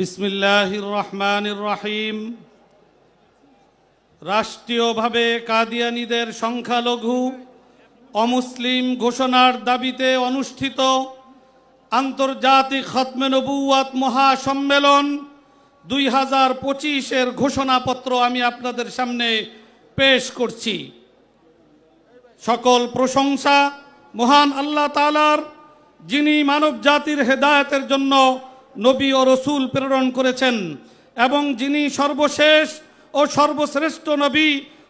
বিসমিল্লাহির রহমানির রহিম। রাষ্ট্রীয়ভাবে কাদিয়ানীদের সংখ্যালঘু অমুসলিম ঘোষণার দাবিতে অনুষ্ঠিত আন্তর্জাতিক খতমে নবুয়াত মহাসম্মেলন দুই হাজার পঁচিশের ঘোষণাপত্র আমি আপনাদের সামনে পেশ করছি। সকল প্রশংসা মহান আল্লাহ তালার যিনি মানব জাতির হেদায়েতের জন্য নবী ও রসুল প্রেরণ করেছেন এবং যিনি সর্বশেষ ও সর্বশ্রেষ্ঠ নবী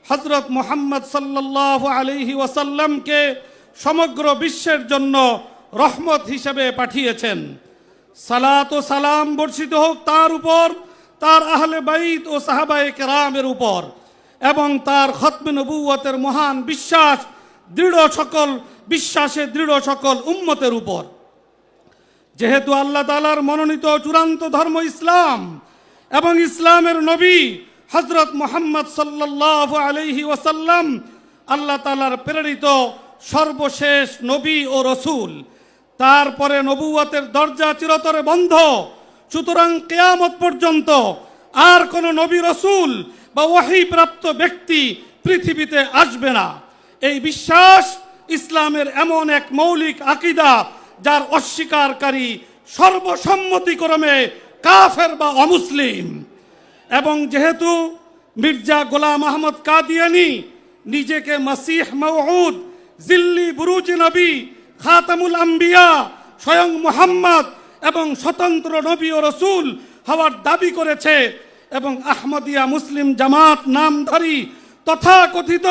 হজরত মোহাম্মদ সাল্লাহ আলহি ওয়াসাল্লামকে সমগ্র বিশ্বের জন্য রহমত হিসেবে পাঠিয়েছেন। সালাত ও সালাম বর্ষিত হোক তার উপর, তার আহলে বাইত ও সাহাবায়ে কেরামের উপর এবং তার খতমে নবুয়তের মহান বিশ্বাস, দৃঢ় সকল, বিশ্বাসে দৃঢ় সকল উম্মতের উপর। যেহেতু আল্লাহ তালার মনোনীত চূড়ান্ত ধর্ম ইসলাম এবং ইসলামের নবী হজরত মোহাম্মদ সাল্লাহ আলহি ওয়াসাল্লাম, আল্লাহ তালার প্রেরিত সর্বশেষ নবী ও রসুল। তারপরে নবুয়তের দরজা চিরতরে বন্ধ। সুতরাং কেয়ামত পর্যন্ত আর কোন নবী রসুল বা ওয়াহি প্রাপ্ত ব্যক্তি পৃথিবীতে আসবে না। এই বিশ্বাস ইসলামের এমন এক মৌলিক আকিদা যার অস্বীকারী সর্বসম্মতিক্রমে কাফের বা অমুসলিম। এবং যেহেতু মির্জা গোলাম আহমদ কাদিয়ানি নিজেকে মাসিহ মৌহুদ জিল্লি বুরুজ নবী, খাতামুল আম্বিয়া, স্বয়ং মুহাম্মদ এবং স্বতন্ত্র নবী ও রসুল হওয়ার দাবি করেছে এবং আহমদিয়া মুসলিম জামাত নামধারী তথাকথিত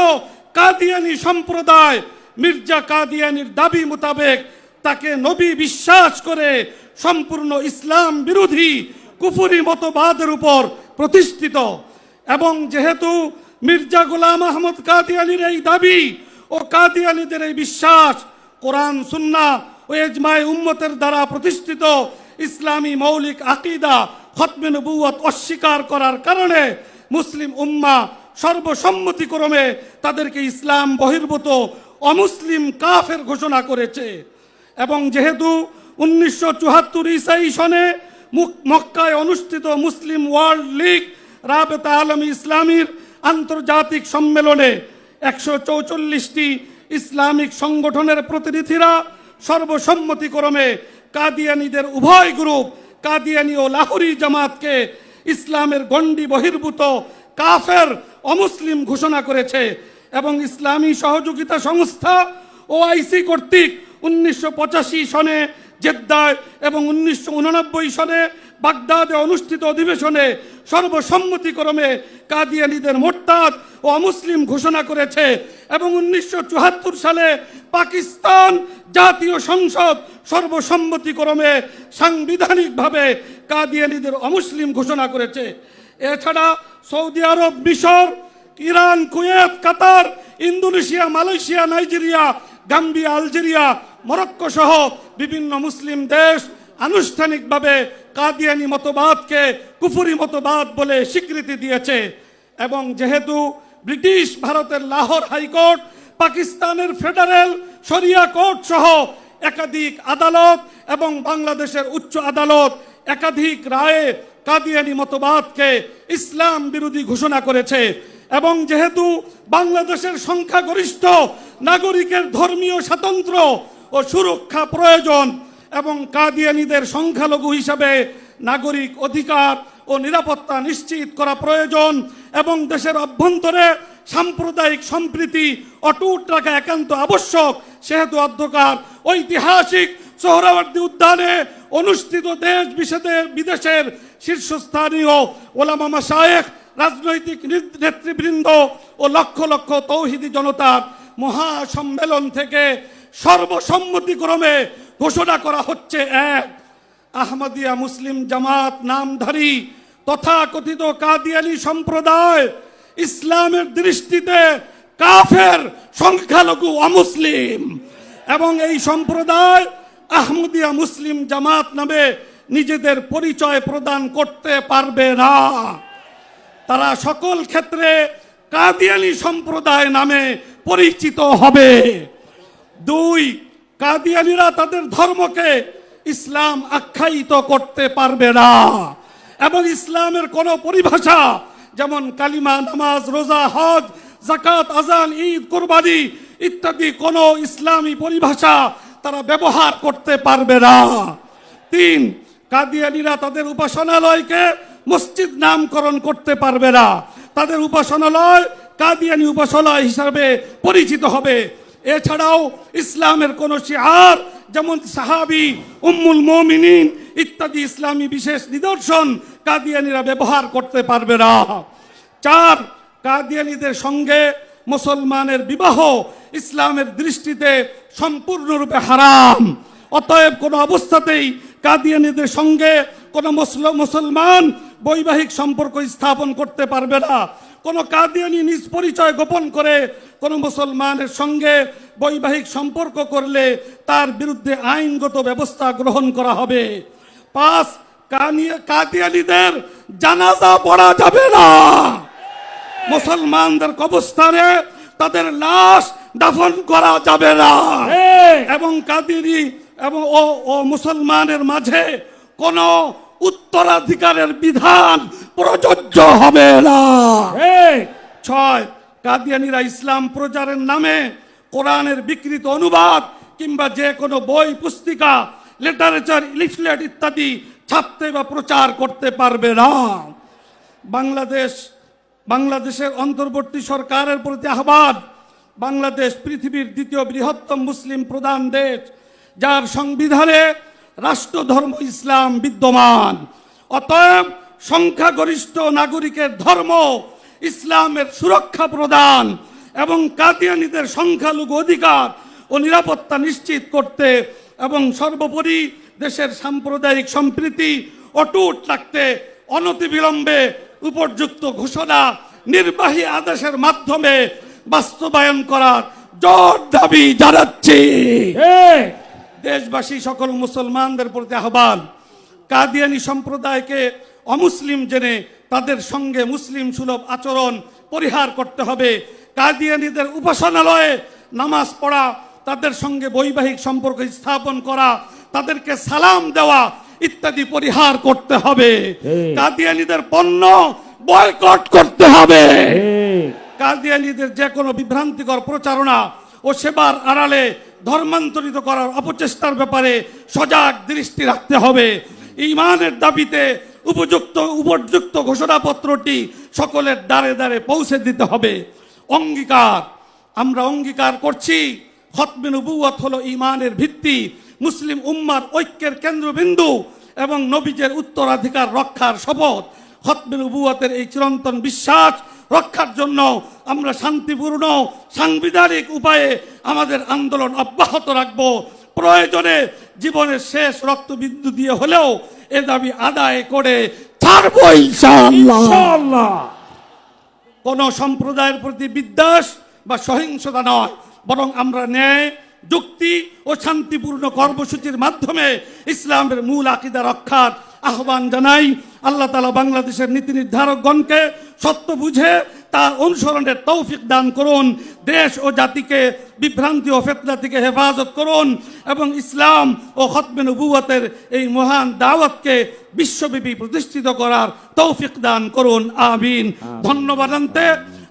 কাদিয়ানি সম্প্রদায় মির্জা কাদিয়ানির দাবি মোতাবেক তাকে নবী বিশ্বাস করে সম্পূর্ণ ইসলাম বিরোধী কুফুরি মতবাদের উপর প্রতিষ্ঠিত। এবং যেহেতু মির্জা গোলাম আহমদ কাদিয়ানির এই দাবি ও কাদিয়ানিদের এই বিশ্বাস কোরআন, সুন্না ও এজমায় উম্মতের দ্বারা প্রতিষ্ঠিত ইসলামী মৌলিক আকিদা খতমে নবুয়ত অস্বীকার করার কারণে মুসলিম উম্মা সর্বসম্মতিক্রমে তাদেরকে ইসলাম বহির্ভূত অমুসলিম কাফের ঘোষণা করেছে। এবং যেহেতু উনিশশো চুয়াত্তর ইসাই সনে মক্কায় অনুষ্ঠিত মুসলিম ওয়ার্ল্ড লীগ রাবেতা আলম ইসলামীর আন্তর্জাতিক সম্মেলনে একশো চৌচল্লিশটি ইসলামিক সংগঠনের প্রতিনিধিরা সর্বসম্মতিক্রমে কাদিয়ানিদের উভয় গ্রুপ, কাদিয়ানি ও লাহোরি জামাতকে ইসলামের গণ্ডি বহির্ভূত কাফের অমুসলিম ঘোষণা করেছে এবং ইসলামী সহযোগিতা সংস্থা ও আইসি কর্তৃক উনিশশো পঁচাশি সনে জেদ্দায় এবং উনিশশো সনে বাগদাদে অনুষ্ঠিত অধিবেশনে সর্বসম্মতিক্রমে কাদিয়ানিদের মোরতাদ ও অমুসলিম ঘোষণা করেছে এবং উনিশশো চুয়াত্তর সালে পাকিস্তান জাতীয় সংসদ সর্বসম্মতিক্রমে সাংবিধানিকভাবে কাদিয়ানিদের অমুসলিম ঘোষণা করেছে। এছাড়া সৌদি আরব, মিশর, Iran, Kuwait, Qatar, Indonesia, Malaysia, Nigeria, Gambia, Algeria Morocco সহ বিভিন্ন মুসলিম দেশ আনুষ্ঠানিকভাবে কাদিয়ানি মতবাদকে কুফুরি মতবাদ বলে স্বীকৃতি দিয়েছে। এবং যেহেতু ব্রিটিশ ভারতের লাহোর হাইকোর্ট, পাকিস্তানের ফেডারেল শরিয়া কোর্ট সহ একাধিক আদালত এবং বাংলাদেশের উচ্চ আদালত একাধিক রায়ে কাদিয়ানি মতবাদকে ইসলাম বিরোধী ঘোষণা করেছে। এবং যেহেতু বাংলাদেশের সংখ্যাগরিষ্ঠ নাগরিকের ধর্মীয় স্বাতন্ত্র্য ও সুরক্ষা প্রয়োজন এবং কাদিয়ানিদের সংখ্যালঘু হিসাবে নাগরিক অধিকার ও নিরাপত্তা নিশ্চিত করা প্রয়োজন এবং দেশের অভ্যন্তরে সাম্প্রদায়িক সম্প্রীতি অটুট রাখা একান্ত আবশ্যক, সেহেতু অধ্যকার ঐতিহাসিক সোহরাওয়ার্দী উদ্যানে অনুষ্ঠিত দেশ বিশেষের বিদেশের শীর্ষস্থানীয় ওলামা মাসায়েখ রাজনৈতিক নেতৃবৃন্দ ও লক্ষ লক্ষ তৌহিদি জনতার মহাসম্মেলন থেকে সর্বসম্মতিক্রমে ঘোষণা করা হচ্ছে এক, আহমদিয়া মুসলিম জামাত নামধারী তথাকথিত কাদিয়ানি সম্প্রদায় ইসলামের দৃষ্টিতে কাফের সংখ্যালঘু অমুসলিম। এবং এই সম্প্রদায় আহমদিয়া মুসলিম জামাত নামে নিজেদের পরিচয় প্রদান করতে পারবে না। তারা সকল ক্ষেত্রে কাদিয়ানি সম্প্রদায় নামে পরিচিত হবে। দুই, কাদিয়ানিরা তাদের ধর্মকে ইসলাম আখ্যায়িত করতে পারবে না। এবং ইসলামের কোন পরিভাষা, যেমন কালিমা, নামাজ, রোজা, হজ জাকাত আজান, ঈদ, কোরবানি ইত্যাদি কোন ইসলামী পরিভাষা তারা ব্যবহার করতে পারবে না। তিন, কাদিয়ানিরা তাদের উপাসনালয়কে মসজিদ নামকরণ করতে পারবে না। তাদের উপাসনালয় কাদিয়ানি উপাসনালয় হিসাবে পরিচিত হবে। এছাড়াও ইসলামের কোন শিহার যেমন সাহাবি, উম্মুল মমিনিন ইত্যাদি ইসলামী বিশেষ নিদর্শন কাদিয়ানিরা ব্যবহার করতে পারবে না। চার, কাদিয়ানিদের সঙ্গে মুসলমানের বিবাহ ইসলামের দৃষ্টিতে সম্পূর্ণরূপে হারাম। অতএব কোনো অবস্থাতেই কাদিয়ানিদের সঙ্গে কোনো মুসলমান বৈবাহিক সম্পর্ক স্থাপন করতে পারবে না। কোনো কাদিয়ানি নিজ পরিচয় গোপন করে কোনো মুসলমানের সঙ্গে বৈবাহিক সম্পর্ক করলে তার বিরুদ্ধে আইনগত ব্যবস্থা গ্রহণ করা হবে। পাঁচ কাদিয়ানিদের জানাজা পড়া যাবে না। মুসলমানদের কবরস্থানে তাদের লাশ দাফন করা যাবে না। এবং কাদিরি এবং ও ও মুসলমানের মাঝে কোন উত্তরাধিকারের বিধান প্রযোজ্য হবে না। ছয়, কাদিয়ানিরা ইসলাম প্রচারের নামে কোরআনের বিকৃত অনুবাদ কিংবা যে কোনো বই, পুস্তিকা, লিটারেচার, লিফলেট ইত্যাদি ছাপতে বা প্রচার করতে পারবে না। বাংলাদেশ, বাংলাদেশের অন্তর্বর্তী সরকারের প্রতি আহ্বান, বাংলাদেশ পৃথিবীর দ্বিতীয় বৃহত্তম মুসলিম প্রধান দেশ, যার সংবিধানে রাষ্ট্রধর্ম ইসলাম বিদ্যমান। অতএব সংখ্যাগরিষ্ঠ নাগরিকের ধর্ম ইসলামের সুরক্ষা প্রদান এবং কাদিয়ানিদের সংখ্যালঘু অধিকার ও নিরাপত্তা নিশ্চিত করতে এবং সর্বোপরি দেশের সাম্প্রদায়িক সম্প্রীতি অটুট রাখতে অনতিবিলম্বে উপযুক্ত ঘোষণা নির্বাহী আদেশের মাধ্যমে বাস্তবায়ন করার জোর দাবি জানাচ্ছি। দেশবাসী সকল মুসলমানদের প্রতি আহ্বান। কাদিয়ানি সম্প্রদায়কে অমুসলিম জেনে তাদের সঙ্গে মুসলিম সুলভ আচরণ পরিহার করতে হবে। কাদিয়ানিদের উপাসনালয়ে নামাজ পড়া তাদের সঙ্গে বৈবাহিক সম্পর্ক স্থাপন করা তাদেরকে সালাম দেওয়া ইত্যাদি পরিহার করতে হবে। কাদিয়ানিদের পণ্য বয়কট করতে হবে। কাদিয়ানিদের যে কোনো বিভ্রান্তিকর প্রচারণা ও সেবার আড়ালে ধর্মান্তরিত করার অপচেষ্টার ব্যাপারে সজাগ দৃষ্টি রাখতে হবে। ইমানের দাবিতে উপযুক্ত উপযুক্ত ঘোষণাপত্রটি সকলের দ্বারে দ্বারে পৌঁছে দিতে হবে। অঙ্গীকার, আমরা অঙ্গীকার করছি। খতমে নবুয়ত হলো ইমানের ভিত্তি। মুসলিম উম্মার ঐক্যের কেন্দ্রবিন্দু এবং নবীজের উত্তরাধিকার রক্ষার শপথ। খতমে নবুয়তের এই চিরন্তন বিশ্বাস রক্ষার জন্য আমরা শান্তিপূর্ণ সাংবিধানিক উপায়ে আমাদের আন্দোলন অব্যাহত রাখব। প্রয়োজনে জীবনের শেষ রক্তবিন্দু দিয়ে হলেও এ দাবি আদায় করে ছাড়বো ইনশাআল্লাহ। কোন সম্প্রদায়ের প্রতি বিদ্বেষ বা সহিংসতা নয় বরং আমরা ন্যায় যুক্তি ও শান্তিপূর্ণ কর্মসূচির মাধ্যমে ইসলামের মূল আকিদা রক্ষার আহ্বান জানাই। আল্লাহ তালা বাংলাদেশের নীতি নির্ধারকগণকে সত্য বুঝে তার অনুসরণের তৌফিক দান করুন দেশ ও জাতিকে বিভ্রান্তি ও ফেতনা থেকে হেফাজত করুন এবং ইসলাম ও খতমে নবুয়তের এই মহান দাওয়াতকে বিশ্বব্যাপী প্রতিষ্ঠিত করার তৌফিক দান করুন আমিন। ধন্যবাদ আনতে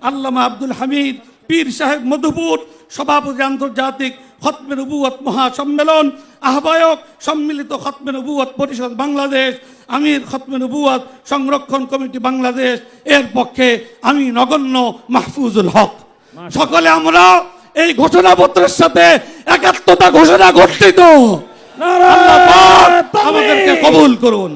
আল্লামা আব্দুল হামিদ পীর সাহেব মধুপুর সভাপতি আন্তর্জাতিক খতমে নবুয়ত মহাসম্মেলন আহ্বায়ক সম্মিলিত খতমে নবুয়ত পরিষদ বাংলাদেশ আমির খতমে নবুয়াদ সংরক্ষণ কমিটি বাংলাদেশ এর পক্ষে আমি নগণ্য মাহফুজুল হক। সকলে আমরা এই ঘোষণাপত্রের সাথে একাত্মতা ঘোষণা ঘটিত আমাদেরকে কবুল করুন।